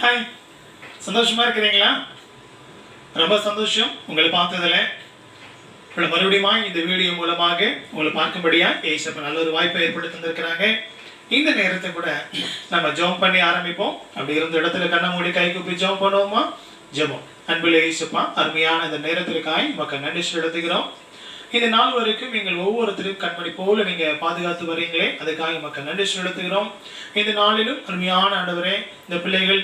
Hi சந்தோஷமா இருக்கிறீங்களா? ரொம்ப சந்தோஷம். உங்களை பார்த்ததுல. உங்களை மறுபடியுமா இந்த வீடியோ மூலமாக உங்களை பார்க்கும்படியா ஏசப்ப நல்ல ஒரு வாய்ப்பை ஏற்படுத்தி தந்திருக்கிறாங்க. இந்த நேரத்தை கூட நம்ம ஜோம் பண்ணி ஆரம்பிப்போம். அப்படி இருந்த இடத்துல கண்ணை மூடி கை கூப்பி ஜோம் பண்ணுவோமா? ஜெபம். அன்பில் ஏசப்பா அருமையான இந்த நேரத்திற்காய் மக்கள் நன்றி செலுத்துகிறோம். இந்த நாள் வரைக்கும் நீங்கள் ஒவ்வொருத்தரும் கண்மணி போல நீங்க பாதுகாத்து வரீங்களே அதுக்காக மக்கள் நன்றி செலுத்துகிறோம் இந்த நாளிலும் அருமையான ஆண்டவரே இந்த பிள்ளைகள்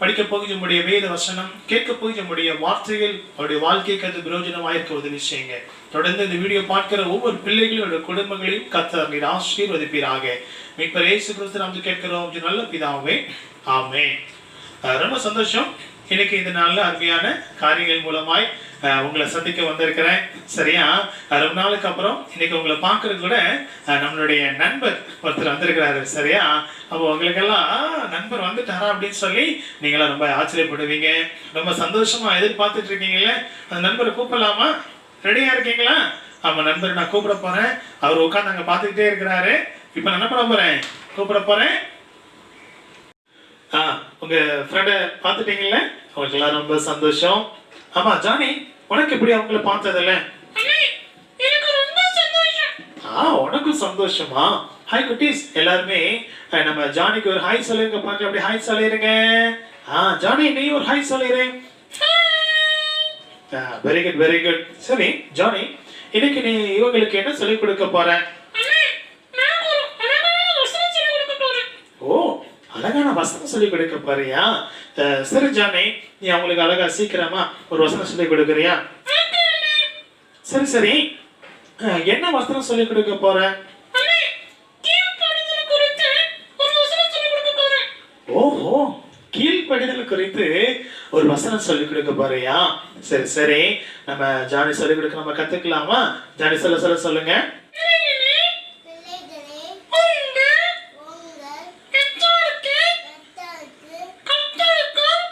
படிக்க போகிற வேத வசனம் கேட்க போகிற வார்த்தைகள் அவருடைய வாழ்க்கைக்கு அது பிரயோஜனமாயிருக்க உதவி செய்யுங்க. தொடர்ந்து இந்த வீடியோ பார்க்கிற ஒவ்வொரு பிள்ளைகளும் குடும்பங்களையும் கத்தர் நீர் ஆசீர்வதிப்பீராக. மீட்பர் ஏசு கிறிஸ்து நாம் கேட்கிறோம். நல்ல பிதாவே ஆமே ரொம்ப சந்தோஷம். இன்னைக்கு இந்த நாள்ல அருமையான காரியங்கள் மூலமாய் உங்களை சந்திக்க வந்திருக்கிறேன். சரியா? ரொம்ப நாளுக்கு அப்புறம் இன்னைக்கு உங்களை பார்க்கறது கூட நம்மளுடைய நண்பர் ஒருத்தர் வந்திருக்கிறாரு. சரியா? அப்போ உங்களுக்கெல்லாம் நண்பர் வந்துட்டாரா? அப்படின்னு சொல்லி நீங்களாம் ரொம்ப ஆச்சரியப்படுவீங்க. ரொம்ப சந்தோஷமா எதிர்பார்த்துட்டு இருக்கீங்களே அந்த நண்பரை கூப்பிடலாமா? ரெடியா இருக்கீங்களா? ஆமாம் நண்பர் நான் கூப்பிட போறேன். அவர் உட்காந்து அங்க பார்த்துக்கிட்டே இருக்கிறாரு. இப்போ நான் என்ன பண்ண போறேன்? கூப்பிட போறேன். ஆ உங்க ஃப்ரெண்டை உங்களுக்கு எல்லாம் ரொம்ப சந்தோஷம். ஆமா ஜானி. உனக்கு எப்படி அவங்கள பார்த்ததில்ல ஆ உனக்கும் சந்தோஷமா? ஹாய் குட்டீஸ். எல்லாருமே நம்ம ஜானிக்கு ஒரு ஹாய் சொல்லிருங்க. பாருங்க அப்படி ஹாய் சொல்லிருங்க? ஆ ஜானி நீ ஒரு ஹாய் சொல்லிரு. வெரி குட் வெரி குட் சரி ஜானி இன்னைக்கு நீ இவங்களுக்கு என்ன சொல்லிக் கொடுக்க போற? ஓ அழகான வசனம் சொல்லி கொடுக்க போறியா? அஹ், சரி ஜானி நீ அவங்களுக்கு அழகா சீக்கிரமா ஒரு வசனம் சொல்லி கொடுக்குறியா? சரி சரி. என்ன வசனம் சொல்லி கொடுக்க போற? ஓஹோ கீழ்ப்படிதல் குறித்து ஒரு வசனம் சொல்லி கொடுக்க போறியா? சரி சரி. நம்ம ஜானி சொல்லி கொடுக்க நம்ம கத்துக்கலாமா? ஜானி சொல்ல சொல்ல சொல்லுங்க பிள்ளைகளே உங்கள் கர்த்தருக்கு கர்த்தருக்குள்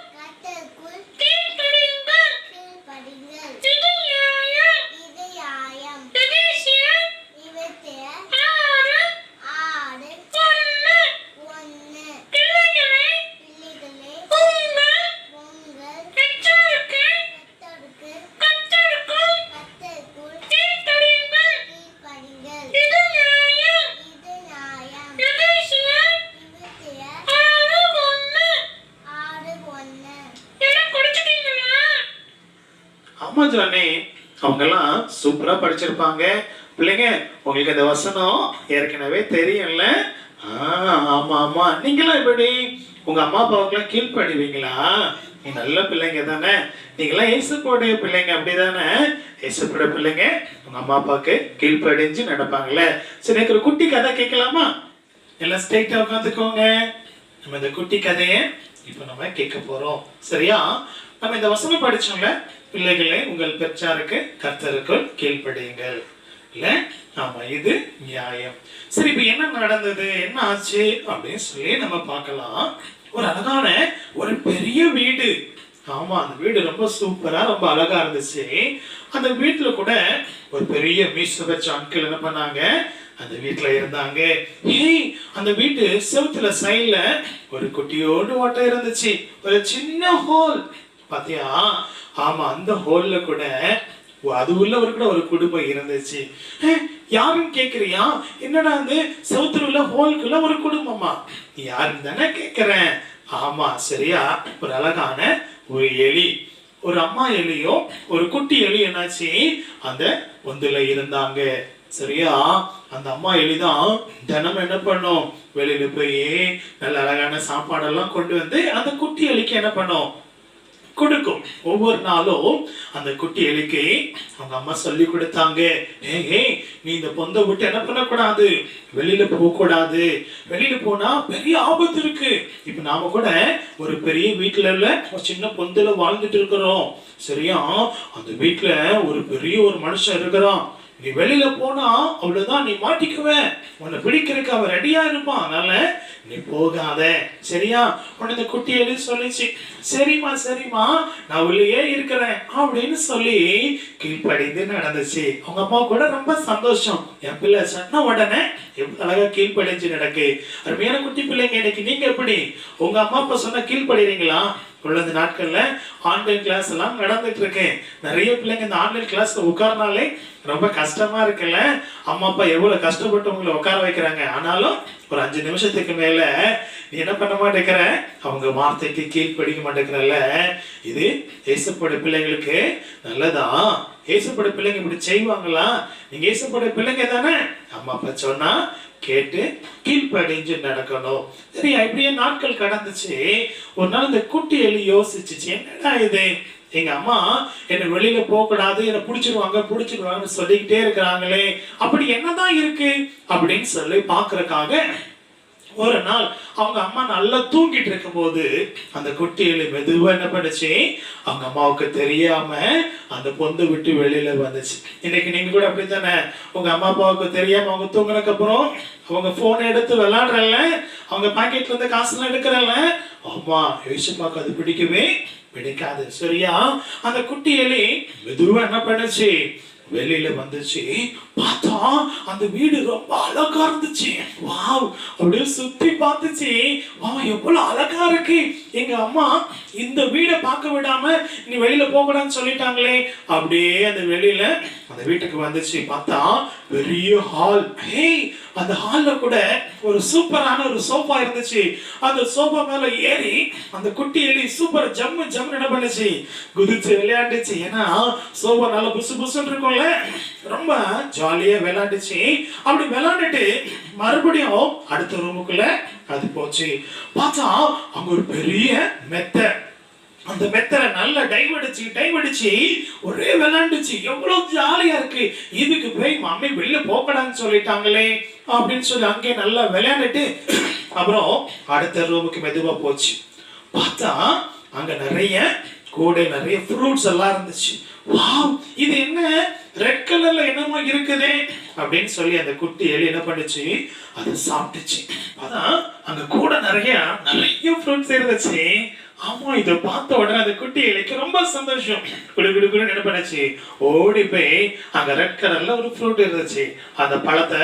கீழ்ப்படிங்கள் இது நியாயம் இவற்றை ஆறு ஒன்று பிள்ளைகளே உங்கள் கர்த்தருக்கு கர்த்தருக்குள் கீழ்ப்படிங்கள் இது நியாயம் இவற்றை ஆறு ஒன்று ஆமா ஜானி அவங்கெல்லாம் சூப்பரா படிச்சிருப்பாங்க. பிள்ளைங்க உங்களுக்கு இந்த வசனம் ஏற்கனவே தெரியும்ல? ஆ, ஆமா ஆமா. நீங்களாம் எப்படி உங்க அம்மா அப்பாவுக்குலாம் கீழ்ப்படுவீங்களா நீ நல்ல பிள்ளைங்க தானே. நீங்களாம் இயேசுப்போடைய பிள்ளைங்க அப்படிதானே? இயேசுப்போட பிள்ளைங்க உங்க அம்மா அப்பாவுக்கு கீழ்ப்படிஞ்சு நடப்பாங்கல்ல. சரி எனக்கு ஒரு குட்டி கதை கேட்கலாமா? எல்லாம் ஸ்ட்ரைட்டா உட்காந்துக்கோங்க. நம்ம இந்த குட்டி கதையை இப்போ நம்ம கேட்க போறோம். சரியா? நம்ம இந்த வசனம் படிச்சோம்ல பிள்ளைகளை உங்கள் பெற்றாருக்கு கர்த்தருக்குள் கீழ்ப்படியுங்கள். இல்ல? ஆமா இது நியாயம். சரி இப்ப என்ன நடந்தது? என்ன ஆச்சு? அப்படின்னு சொல்லி நம்ம பார்க்கலாம். ஒரு அழகான ஒரு பெரிய வீடு. ஆமா அந்த வீடு ரொம்ப சூப்பரா ரொம்ப அழகா இருந்துச்சு. அந்த வீட்டுல கூட ஒரு பெரிய மீச வச்ச அங்கிள் என்ன பண்ணாங்க? அந்த வீட்டுல இருந்தாங்க. ஏய் அந்த வீட்டு செவுத்துல சைடுல ஒரு குட்டியோடு ஓட்டை இருந்துச்சு. ஒரு சின்ன ஹோல் பாத்தியா? ஆமா அந்த ஹோல்ல கூட அது உள்ளவர் கூட ஒரு குடும்பம் இருந்துச்சு. யாருன்னு கேக்குறியா? என்னடா வந்து சவுத்துல உள்ள ஹோலுக்குள்ள ஒரு குடும்பமா? யாருன்னு தானே கேக்குறேன். ஆமா சரியா? ஒரு அழகான ஒரு எலி. ஒரு அம்மா எலியும் ஒரு குட்டி எலி என்னாச்சு? அந்த ஒன்றுல இருந்தாங்க. சரியா? அந்த அம்மா எலிதான் தினம் என்ன பண்ணும்? வெளியில போய் நல்ல அழகான சாப்பாடெல்லாம் கொண்டு வந்து அந்த குட்டி எலிக்கு என்ன பண்ணும்? கொடுக்கும். ஒவ்வொரு நாளும் அந்த குட்டி எலிக்கு அவங்க அம்மா சொல்லி கொடுத்தாங்க. ஏ நீ இந்த பொந்தை விட்டு என்ன பண்ணக்கூடாது? வெளியில போகக்கூடாது. வெளியில போனா பெரிய ஆபத்து இருக்கு. இப்ப நாம கூட ஒரு பெரிய வீட்டுல இல்ல ஒரு சின்ன பொந்துல வாழ்ந்துட்டு இருக்கிறோம். சரியா? அந்த வீட்டுல ஒரு பெரிய ஒரு மனுஷன் இருக்கிறான். நீ வெளியில போனா அவ்வளவுதான் நீ மாட்டிக்குவ உன்னை பிடிக்கிறதுக்கு அவன் ரெடியா இருப்பான். அதனால நீ போகாத. சரியா? உன்னை இந்த குட்டி எழுதி சொல்லிச்சு. சரிம்மா சரிம்மா நான் உள்ளேயே இருக்கிறேன் அப்படின்னு சொல்லி கீழ்ப்படிந்து நடந்துச்சு. அவங்க அம்மா கூட ரொம்ப சந்தோஷம். என் பிள்ளை சொன்ன உடனே எவ்வளவு அழகா கீழ்ப்படிஞ்சு நடக்கு. அருமையான குட்டி பிள்ளைங்க இன்னைக்கு நீங்க எப்படி? உங்க அம்மா அப்பா சொன்ன கீழ்ப்படுறீங்களா? உள்ளது நாட்களில் ஆன்லைன் கிளாஸ் எல்லாம் நடந்துட்டு இருக்கேன் நிறைய பிள்ளைங்க இந்த ஆன்லைன் கிளாஸ்ல உட்கார்னாலே ரொம்ப கஷ்டமா இருக்குல்ல. அம்மா அப்பா எவ்வளவு கஷ்டப்பட்டு உங்களை உட்கார வைக்கிறாங்க. ஆனாலும் ஒரு அஞ்சு நிமிஷத்துக்கு மேல நீ என்ன பண்ண மாட்டேங்கிற? அவங்க வார்த்தைக்கு கீழ்ப்படிக்க மாட்டேங்கிறல்ல. இது ஏசப்பட பிள்ளைங்களுக்கு நல்லதா? இயேசுப்பட பிள்ளைங்க இப்படி செய்வாங்களா? நீங்க இயேசுப்பட பிள்ளைங்க தானே? அம்மா அப்பா சொன்னா கேட்டு கீழ்ப்படிஞ்சு நடக்கணும். சரியா? இப்படியே நாட்கள் கடந்துச்சு. ஒரு நாள் இந்த குட்டி எலி யோசிச்சுச்சு என்னடா இது? எங்க அம்மா என்னை வெளியில போக கூடாது என்ன பிடிச்சிருவாங்க புடிச்சிருவாங்கன்னு சொல்லிக்கிட்டே இருக்கிறாங்களே. அப்படி என்னதான் இருக்கு? அப்படின்னு சொல்லி பாக்குறக்காக ஒரு நாள் அவங்க அம்மா நல்லா தூங்கிட்டு இருக்கும்போது அந்த குட்டி எலி மெதுவா என்ன பண்ணுச்சு? அவங்க அம்மாவுக்கு தெரியாம அந்த பொந்து விட்டு வெளியில வந்துச்சு. இன்னைக்கு நீங்க கூட அப்படித்தானே? உங்க அம்மா அப்பாவுக்கு தெரியாம அவங்க தூங்கினதுக்கு அப்புறம் அவங்க போனை எடுத்து விளாடுறல அவங்க பாக்கெட்ல இருந்து காசுலாம் எடுக்கிறல்ல? அம்மா யோசிப்பாக்கு அது பிடிக்கவே பிடிக்காது. சரியா? அந்த குட்டி எலி மெதுவா என்ன பண்ணுச்சு? வெளியில வந்துச்சு. பார்த்தா அந்த வீடு ரொம்ப அழகா இருந்துச்சு. வாவ் அப்படியே சுத்தி பார்த்துச்சு. வா எவ்வளவு அழகா இருக்கு. எங்க அம்மா இந்த வீடை பார்க்க விடாம நீ வெளியில போகணும்னு சொல்லிட்டாங்களே. அப்படியே அந்த வெளியில அந்த வீட்டுக்கு வந்துச்சு. பார்த்தா பெரிய ஹால் ஹேய் அந்த ஹால்ல கூட ஒரு சூப்பரான ஒரு சோஃபா இருந்துச்சு. அந்த சோஃபா மேல ஏறி அந்த குட்டி எலி சூப்பர் ஜம்மு ஜம்மு என்ன பண்ணுச்சு? குதிச்சு விளையாண்டுச்சு. ஏன்னா சோஃபா நல்லா புசு புசுன்னு இருக்கும்ல. ரொம்ப ஜாலியா விளையாண்டுச்சு. அப்படி விளையாண்டுட்டு மறுபடியும் அடுத்த ரூமுக்குள்ள அது போச்சு. பார்த்தா அங்க ஒரு பெரிய மெத்தை. அந்த மெத்தரை நல்லா டைவ் அடிச்சு டைவ் அடிச்சு ஒரே விளையாண்டுச்சு. எவ்வளவு ஜாலியா இருக்கு. இதுக்கு போய் மம்மி வெளில போகடான்னு சொல்லிட்டாங்களே அப்படின்னு சொல்லி அங்கே நல்லா விளையாண்டுட்டு அப்புறம் அடுத்த ரூமுக்கு மெதுவா போச்சு. பார்த்தா அங்க நிறைய கூட நிறைய ஃப்ரூட்ஸ் எல்லாம் இருந்துச்சு. வாவ் இது என்ன? ரெட் கலர்ல என்னமோ இருக்குதே அப்படின்னு சொல்லி அந்த குட்டி எலி என்ன பண்ணுச்சு? அதை சாப்பிட்டுச்சு. அதான் அங்க கூட நிறைய நிறைய ஃப்ரூட்ஸ் இருந்துச்சு. ஆமா இதை பார்த்த உடனே அந்த குட்டி இலைக்கு ரொம்ப சந்தோஷம். குடு குடு குடு என்ன பண்ணுச்சு? ஓடி போய் அங்க ரெட் கலர்ல ஒரு ஃப்ரூட் இருந்துச்சு. அந்த பழத்தை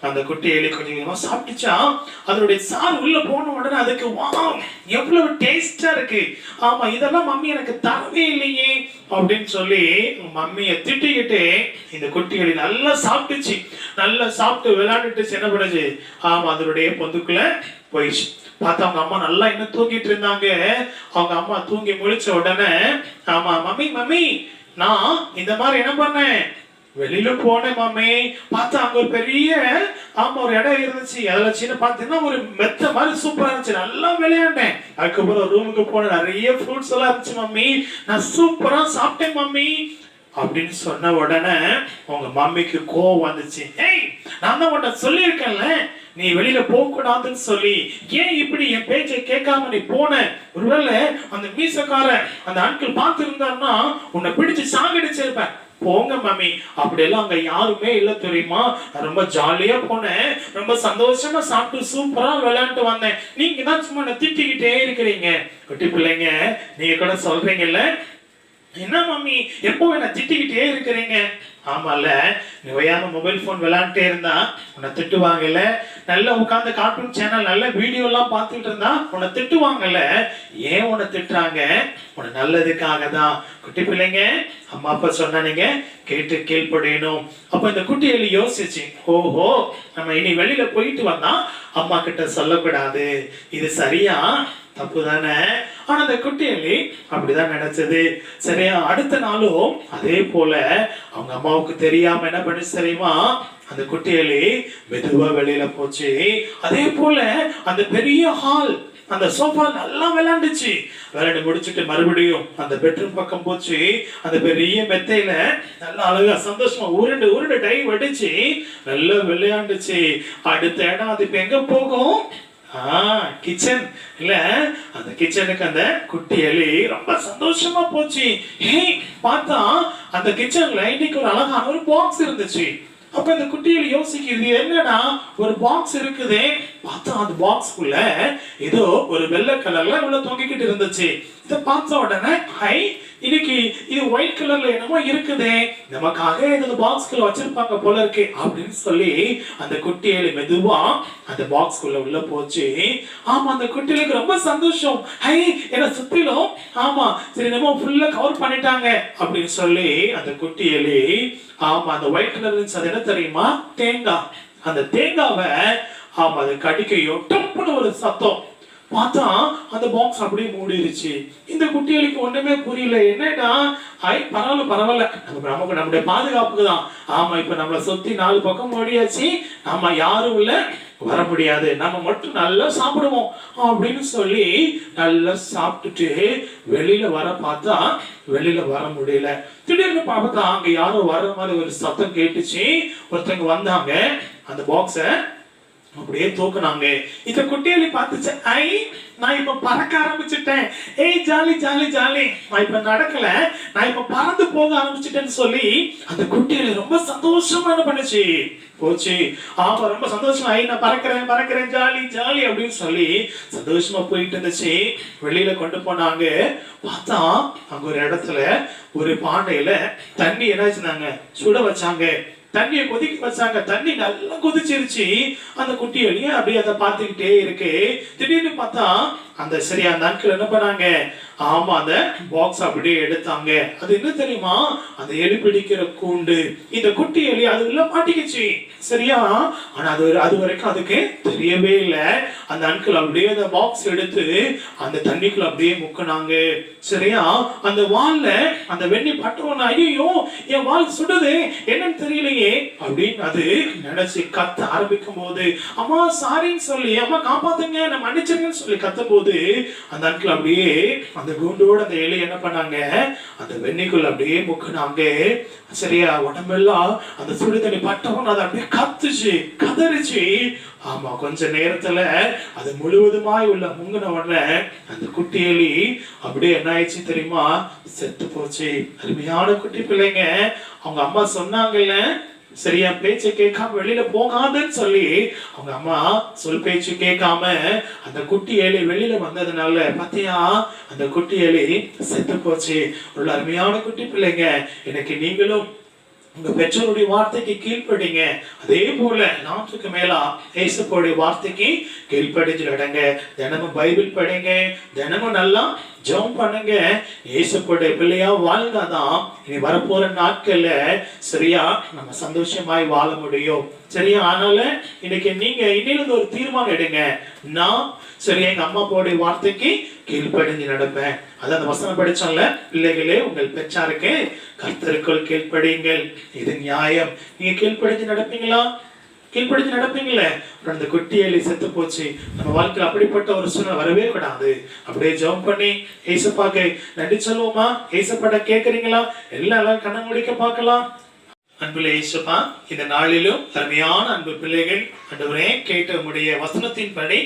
அந்த குட்டி எலி கொஞ்சம் கொஞ்சமா சாப்பிட்டுச்சா? அதனுடைய சாறு உள்ள போன உடனே அதுக்கு வா எவ்வளவு டேஸ்டா இருக்கு. ஆமா இதெல்லாம் மம்மி எனக்கு தரவே இல்லையே. அப்படின்னு சொல்லி மம்மியை திட்டிக்கிட்டு இந்த குட்டி எலி நல்லா சாப்பிட்டுச்சு. நல்லா சாப்பிட்டு விளையாண்டுட்டு என்ன பண்ணுச்சு? ஆமா அதனுடைய பொந்துக்குள்ள போயிடுச்சு. பார்த்தா அவங்க அம்மா நல்லா இன்னும் தூங்கிட்டு இருந்தாங்க. அவங்க அம்மா தூங்கி முழிச்ச உடனே ஆமா மம்மி மம்மி நான் இந்த மாதிரி என்ன பண்ணேன்? வெளியில போனேன் மம்மி. பார்த்தா அங்க ஒரு பெரிய ஆமா ஒரு இடம் இருந்துச்சு. அதுல சின்ன பார்த்தீங்கன்னா ஒரு மெத்த மாதிரி சூப்பரா இருந்துச்சு. நல்லா விளையாண்டேன். அதுக்கப்புறம் ரூமுக்கு போன நிறைய ஃப்ரூட்ஸ் எல்லாம் இருந்துச்சு மம்மி. நான் சூப்பரா சாப்பிட்டேன் மம்மி. அப்படின்னு சொன்ன உடனே உங்க மம்மிக்கு கோவம் வந்துச்சு. ஏய் நான் தான் உன்ட்ட சொல்லியிருக்கேன்ல. நீ வெளியில போக கூடாதுன்னு சொல்லி ஏன் இப்படி என் பேச்சை கேட்காம நீ போன? ஒருவேளை அந்த மீசக்காரன் அந்த ஆட்கள் பார்த்து இருந்தாருன்னா உன்னை பிடிச்சு சாகடிச்சிருப்பேன் போங்க மம்மி அப்படியெல்லாம் அங்க யாருமே இல்ல தெரியுமா? நான் ரொம்ப ஜாலியா போனேன். ரொம்ப சந்தோஷமா சாப்பிட்டு சூப்பரா விளையாண்டு வந்தேன். நீங்க தான் சும்மா என்ன திட்டிக்கிட்டே இருக்கிறீங்க. குட்டி பிள்ளைங்க நீங்க கூட சொல்றீங்கல்ல? என்ன மம்மி எப்போ என்ன திட்டிக்கிட்டே இருக்கிறீங்க? ஆமால நிவையாம மொபைல் ஃபோன் விளையாண்டுட்டே இருந்தா உன்னை திட்டுவாங்கல்ல. நல்லா உட்காந்து கார்ட்டூன் சேனல் நல்ல வீடியோ எல்லாம் பார்த்துட்டு இருந்தா உன்னை திட்டுவாங்கல்ல. ஏன் உன்னை திட்டுறாங்க? உன்னை நல்லதுக்காக தான் குட்டி பிள்ளைங்க அம்மா அப்பா சொன்னானுங்க கேட்டு கீழ்ப்படியணும். அப்ப இந்த குட்டி எலி யோசிச்சு ஓஹோ நம்ம இனி வெளியில போயிட்டு வந்தா அம்மா கிட்ட சொல்லக்கூடாது. இது சரியா? தப்பு தானே ஆனா அந்த குட்டி அள்ளி அப்படிதான் நினைச்சது. சரியா அடுத்த நாளும் அதே போல அவங்க அம்மாவுக்கு தெரியாம என்ன பண்ணி தெரியுமா? அந்த குட்டி அள்ளி மெதுவா வெளியில போச்சு. அதே போல அந்த பெரிய ஹால் அந்த சோஃபா நல்லா விளையாண்டுச்சு. விளையாண்டு முடிச்சுட்டு மறுபடியும் அந்த பெட்ரூம் பக்கம் போச்சு. அந்த பெரிய மெத்தையில நல்லா அழகா சந்தோஷமா உருண்டு உருண்டு டைம் அடிச்சு நல்லா விளையாண்டுச்சு. அடுத்த இடம் அது இப்ப எங்க போகும்? கிச்சன் இல்ல அந்த கிச்சனுக்கு அந்த குட்டி எலி ரொம்ப சந்தோஷமா போச்சு. ஹே பார்த்தா அந்த கிச்சன்ல இன்னைக்கு ஒரு அழகான ஒரு பாக்ஸ் இருந்துச்சு. அப்ப இந்த குட்டிகள் யோசிக்கிறது என்னன்னா ஒரு பாக்ஸ் இருக்குதே. பார்த்தா அந்த பாக்ஸ்க்குள்ள ஏதோ ஒரு வெள்ளை கலர்ல இவ்வளவு தொங்கிக்கிட்டு இருந்துச்சு. இதை பார்த்த உடனே ஹை இன்னைக்கு இது ஒயிட் கலர்ல என்னமோ இருக்குதே. நமக்காக இந்த பாக்ஸ்குள்ள வச்சிருப்பாங்க போல இருக்கு அப்படின்னு சொல்லி அந்த குட்டிகளை மெதுவா அந்த பாக்ஸ்குள்ள உள்ள போச்சு. ஆமா அந்த குட்டிகளுக்கு ரொம்ப சந்தோஷம். ஹை என்ன சுத்திலும் ஆமா சரி நம்ம ஃபுல்லா கவர் பண்ணிட்டாங்க அப்படின்னு சொல்லி அந்த குட்டியலி ஆமா அந்த ஒயிட் கலர் இருந்துச்சு அது என்ன தெரியுமா? தேங்காய். அந்த தேங்காவை ஆமா அது கடிக்கையும் டப்புன்னு ஒரு சத்தம். பார்த்தா அந்த பாக்ஸ் அப்படியே மூடிருச்சு. இந்த குட்டிகளுக்கு ஒண்ணுமே புரியல. என்னடா ஐ பரவாயில்ல பரவாயில்ல. நம்ம நமக்கு நம்முடைய பாதுகாப்புக்கு தான். ஆமா இப்ப நம்மளை சுத்தி நாலு பக்கம் ஓடியாச்சு ஆமா யாரும் இல்ல வர முடியாது. நம்ம மட்டும் நல்லா சாப்பிடுவோம் அப்படின்னு சொல்லி நல்லா சாப்பிட்டுட்டு வெளியில வர பார்த்தா வெளியில வர முடியல. திடீர்னு பார்த்தா அங்க யாரும் வர மாதிரி ஒரு சத்தம் கேட்டுச்சு. ஒருத்தங்க வந்தாங்க. அந்த பாக்ஸ அப்படியே தூக்குனாங்க. இந்த குட்டியலி பார்த்துச்சு ஐ நான் இப்ப பறக்க ஆரம்பிச்சிட்டேன். ஏய் ஜாலி ஜாலி ஜாலி. நான் இப்ப நடக்கல. நான் இப்ப பறந்து போக ஆரம்பிச்சிட்டேன்னு சொல்லி அந்த குட்டியலி ரொம்ப சந்தோஷமா என்ன பண்ணுச்சு? போச்சு. ஆமா ரொம்ப சந்தோஷமா. ஐ நான் பறக்கிறேன் பறக்கிறேன். ஜாலி ஜாலி அப்படின்னு சொல்லி சந்தோஷமா போயிட்டு இருந்துச்சு. வெளியில கொண்டு போனாங்க. பார்த்தா அங்க ஒரு இடத்துல ஒரு பாண்டையில தண்ணி என்ன வச்சிருந்தாங்க? சுட வச்சாங்க. தண்ணியை கொதிக்க வச்சாங்க. தண்ணி நல்லா கொதிச்சிருச்சு. அந்த குட்டி எலியும் அப்படியே அதை பார்த்துக்கிட்டே இருக்கு. திடீர்னு பார்த்தா அந்த சரி அந்த அங்கிள் என்ன பண்ணாங்க? ஆமா அந்த பாக்ஸ் அப்படியே எடுத்தாங்க. அது என்ன தெரியுமா? அந்த எலி பிடிக்கிற கூண்டு. இந்த குட்டி எலி அது உள்ள மாட்டிக்கிச்சு. சரியா? ஆனா அது அது வரைக்கும் அதுக்கு தெரியவே இல்லை. அந்த அங்கிள் அப்படியே அந்த பாக்ஸ் எடுத்து அந்த தண்ணிக்குள்ள அப்படியே முக்கினாங்க. சரியா? அந்த வால்ல அந்த வெண்ணி பட்டவன ஐயோ என் வால் சுடுது. என்னன்னு தெரியலையே. அப்படின்னு அது நினைச்சு கத்த ஆரம்பிக்கும் போது அம்மா சாரின்னு சொல்லி அம்மா காப்பாத்துங்க. நான் மன்னிச்சிருங்கன்னு சொல்லி கத்தும் போது அந்த அங்கிள் அப்படியே அந்த கூண்டோட அந்த எலி என்ன பண்ணாங்க? அந்த வெண்ணிக்குள்ள அப்படியே முக்குனாங்க. சரியா? உடம்பெல்லாம் அந்த சுடு தண்ணி பட்டவன் அதை அப்படியே கத்துச்சு கதறிச்சு. ஆமா கொஞ்ச நேரத்துல அது முழுவதுமாய் உள்ள முங்கின உடனே அந்த குட்டி எலி அப்படியே என்ன ஆயிடுச்சு தெரியுமா? செத்து போச்சு. அருமையான குட்டி பிள்ளைங்க. அவங்க அம்மா சொன்னாங்கல்ல சரியா? பேச்சை கேட்காம வெளியில போகாதுன்னு சொல்லி அவங்க அம்மா சொல் பேச்சு கேட்காம அந்த குட்டி ஏழை வெளியில வந்ததுனால பாத்தியா? அந்த குட்டி ஏழை செத்து போச்சு. உள்ள அருமையான குட்டி பிள்ளைங்க. எனக்கு நீங்களும் உங்க பெற்றோருடைய வார்த்தைக்கு கீழ்ப்படிங்க. அதே போல நாட்டுக்கு மேலா ஏசப்போடைய வார்த்தைக்கு கீழ்ப்படிஞ்சு நடங்க தினமும் பைபிள் படிங்க தினமும் நல்லா ஜெபம் பண்ணுங்க. ஏசப்போடைய பிள்ளையா வாழ்ந்தாதான் இனி வரப்போற நாட்கள்ல சரியா நம்ம சந்தோஷமாய் வாழ முடியும். சரியா? அதனால இன்னைக்கு நீங்க இன்னிலிருந்து ஒரு தீர்மானம் எடுங்க. நான் சரி எங்க அம்மா அப்பாவுடைய வார்த்தைக்கு கீழ்ப்படிஞ்சு நடப்பேன். அதான் அந்த வசனம் படிச்சோம்ல பிள்ளைகளே உங்கள் பெற்றாருக்கு கர்த்தருக்குள் கீழ்ப்படியுங்கள் இது நியாயம். நீங்க கீழ்ப்படிஞ்சு நடப்பீங்களா? கீழ்ப்படிஞ்சு நடப்பீங்களே? அந்த குட்டி எலி செத்து போச்சு. நம்ம வாழ்க்கையில் அப்படிப்பட்ட ஒரு சூழ்நிலை வரவே கூடாது அப்படியே ஜெபம் பண்ணி ஏசப்பாக்கு நன்றி சொல்லுவோமா? ஏசப்பாட்ட கேட்குறீங்களா எல்லாம் கண்ண முடிக்க பார்க்கலாம். அன்புல ஏசப்பா இந்த நாளிலும் அருமையான அன்பு பிள்ளைகள் அன்றுவரே கேட்ட உடைய வசனத்தின்படி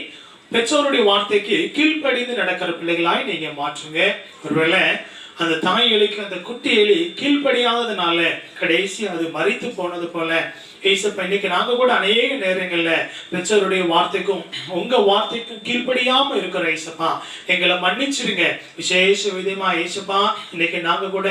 பெற்றோருடைய வார்த்தைக்கு கீழ்ப்படிந்து நடக்கிற பிள்ளைகளாய் நீங்க மாற்றுங்க. ஒருவேளை அந்த தாய் எலிக்கு அந்த குட்டி எலி கீழ்ப்படியாததுனால கடைசி அது மறித்து போனது போல ஏசப்பா இன்னைக்கு நாங்க கூட அநேக நேரங்கள்ல பெற்றோருடைய வார்த்தைக்கும் உங்க வார்த்தைக்கும் கீழ்ப்படியாம இருக்கிற ஏசப்பா எங்களை மன்னிச்சிருங்க விசேஷ விதமா ஏசப்பா இன்னைக்கு நாங்க கூட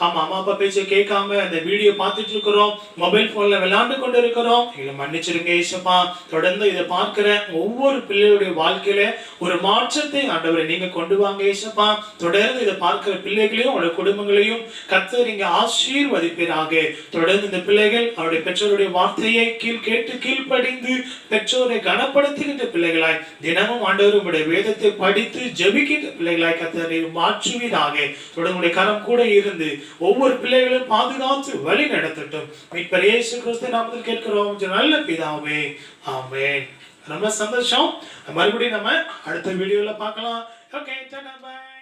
ஆமா அம்மா அப்பா பேச்ச கேட்காம அந்த வீடியோ பார்த்துட்டு இருக்கிறோம். மொபைல் போன்ல விளையாண்டு கொண்டு இருக்கிறோம் எங்களை மன்னிச்சிருங்க ஏசப்பா தொடர்ந்து இதை பார்க்கிற ஒவ்வொரு பிள்ளையுடைய வாழ்க்கையில ஒரு மாற்றத்தை ஆண்டவரை நீங்க கொண்டு வாங்க ஏசப்பா தொடர்ந்து இதை பார்க்கிற பிள்ளைகளையும் அவருடைய குடும்பங்களையும் கத்தர் நீங்க ஆசீர்வதிப்பீராக. தொடர்ந்து இந்த பிள்ளைகள் அவருடைய பெற்றோருடைய வார்த்தையை கீழ் கேட்டு கீழ்ப்படிந்து பெற்றோரை கனப்படுத்துகின்ற பிள்ளைகளாய் தினமும் ஆண்டவரும் உடைய வேதத்தை படித்து ஜெபிக்கின்ற பிள்ளைகளாய் கத்தரை மாற்றுவீராக. தொடர்புடைய கரம் கூட இருந்து ஒவ்வொரு பிள்ளைகளும் பாதுகாத்து வழி நடத்தட்டும். மீட்பர் இயேசு கிறிஸ்து நாமத்தில் கேட்கிறோம். நல்ல பிதாவே ஆமென். ரொம்ப சந்தோஷம். மறுபடியும் நம்ம அடுத்த வீடியோல பார்க்கலாம். Okay bye